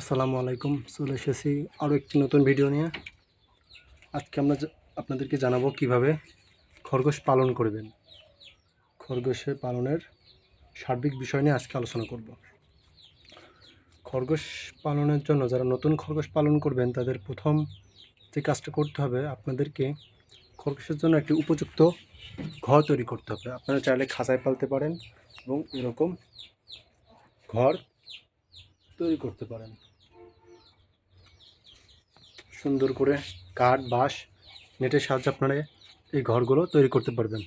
আসসালামু আলাইকুম, চলে এসেছি আরও একটি নতুন ভিডিও নিয়ে। আজকে আমরা আপনাদেরকে জানাব কীভাবে খরগোশ পালন করবেন। খরগোশের পালনের সার্বিক বিষয় নিয়ে আজকে আলোচনা করব। খরগোশ পালনের জন্য যারা নতুন খরগোশ পালন করবেন, তাদের প্রথম যে কাজটা করতে হবে, আপনাদেরকে খরগোশের জন্য একটি উপযুক্ত ঘর তৈরি করতে হবে। আপনারা চাইলে খাঁচায় পালতে পারেন এবং এরকম ঘর তৈরি করতে পারেন। সুন্দর করে কাঠ, বাঁশ, নেটের সাহায্যে আপনারা এই ঘরগুলো তৈরি করতে পারবেন।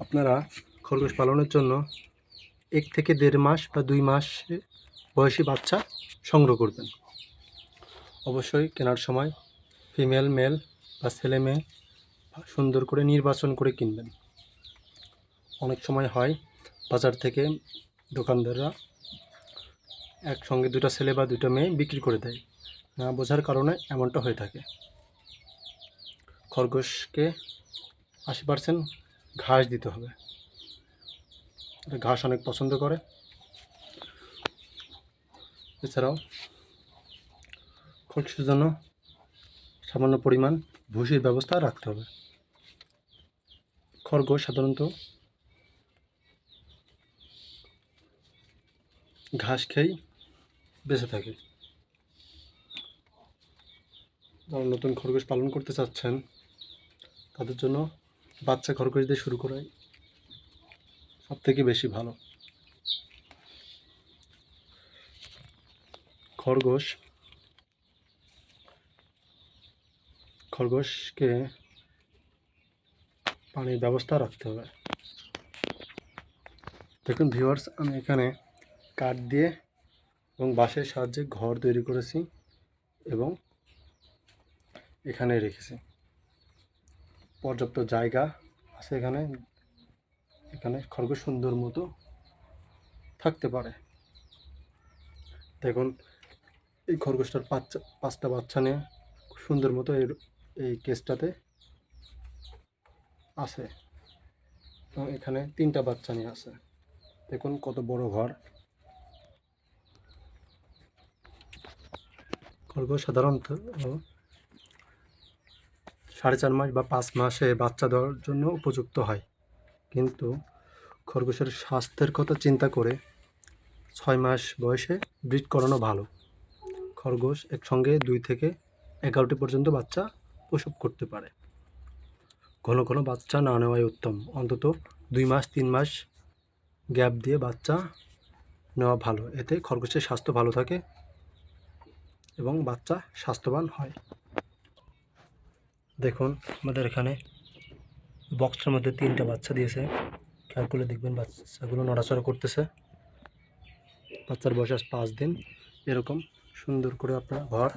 আপনারা খরগোশ পালনের জন্য এক থেকে দেড় মাস বা দুই মাস বয়সী বাচ্চা সংগ্রহ করবেন। অবশ্যই কেনার সময় ফিমেল, মেল বা ছেলে মেয়ে সুন্দর করে নির্বাচন করে কিনবেন। অনেক সময় হয় বাজার থেকে দোকানদাররা একসঙ্গে দুটো ছেলে বা দুটো মেয়ে বিক্রি করে দেয়। না বোঝার কারণে এমনটা হয়ে থাকে। খরগোশকে আশি পার্সেন্ট ঘাস দিতে হবে। ঘাস অনেক পছন্দ করে। এছাড়াও খরগোশের জন্য সামান্য পরিমাণ ভুসির ব্যবস্থা রাখতে হবে। খরগোশ সাধারণত ঘাস খেয়েই বেঁচে থাকে। যারা নতুন খরগোশ পালন করতে চাচ্ছেন, তাদের জন্য বাচ্চা খরগোশ দিয়ে শুরু করাই সব থেকে বেশি ভালো। খরগোশ, খরগোশকে পানির ব্যবস্থা রাখতে হবে। দেখুন ভিউয়ার্স, আমি এখানে কাঠ দিয়ে এবং বাঁশের সাহায্যে ঘর তৈরি করেছি এবং এখানে রেখেছি। পর্যাপ্ত জায়গা আছে এখানে। এখানে খরগোশ সুন্দর মতো থাকতে পারে। দেখুন, এই খরগোশটার বাচ্চা, পাঁচটা বাচ্চা নিয়ে খুব সুন্দর মতো এর, এই কেসটাতে আছে। এখানে তিনটা বাচ্চা নিয়ে আছে। দেখুন কত বড় ঘর। খরগোশ সাধারণত সাড়ে চার মাস বা পাঁচ মাসে বাচ্চা দেওয়ার জন্য উপযুক্ত হয়। কিন্তু খরগোশের স্বাস্থ্যের কথা চিন্তা করে ছয় মাস বয়সে ব্রিড করানো ভালো। খরগোশ একসঙ্গে দুই থেকে এগারোটি পর্যন্ত বাচ্চা প্রসব করতে পারে। ঘন ঘন বাচ্চা না নেওয়াই উত্তম। অন্তত দুই মাস, তিন মাস গ্যাপ দিয়ে বাচ্চা নেওয়া ভালো। এতে খরগোশের স্বাস্থ্য ভালো থাকে এবং বাচ্চা স্বাস্থ্যবান হয়। দেখুন, আমাদের এখানে বক্সের মধ্যে তিনটা বাচ্চা দিয়েছে। খেয়াল করলে দেখবেন বাচ্চাগুলো নড়াচড়া করতেছে। বাচ্চার বয়স আজ পাঁচ দিন। এরকম সুন্দর করে আপনারা ঘর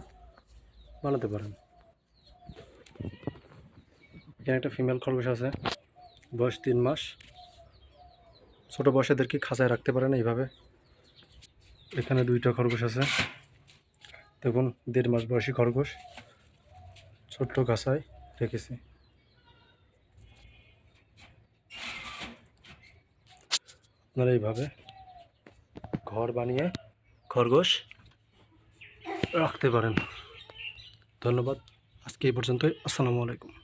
বানাতে পারেন। এখানে একটা ফিমেল খরগোশ আছে। বয়স তিন মাস। ছোটো বয়সেদেরকে খাঁচায় রাখতে পারেন এইভাবে? এখানে দুইটা খরগোশ আছে। দেখুন, দেড় মাস বয়সী খরগোশ। ছোট্ট গাছায় রেখেছি। আপনারা এইভাবে ঘর বানিয়ে খরগোশ রাখতে পারেন। ধন্যবাদ। আজকে এই পর্যন্তই। আসসালামু আলাইকুম।